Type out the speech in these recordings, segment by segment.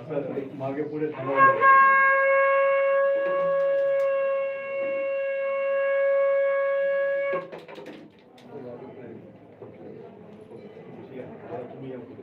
असं मागे पुढे थांबवलं तुम्ही या पुढे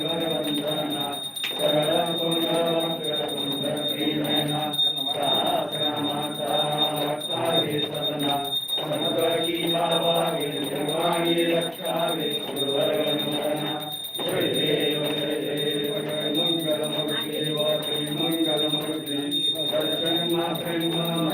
kalma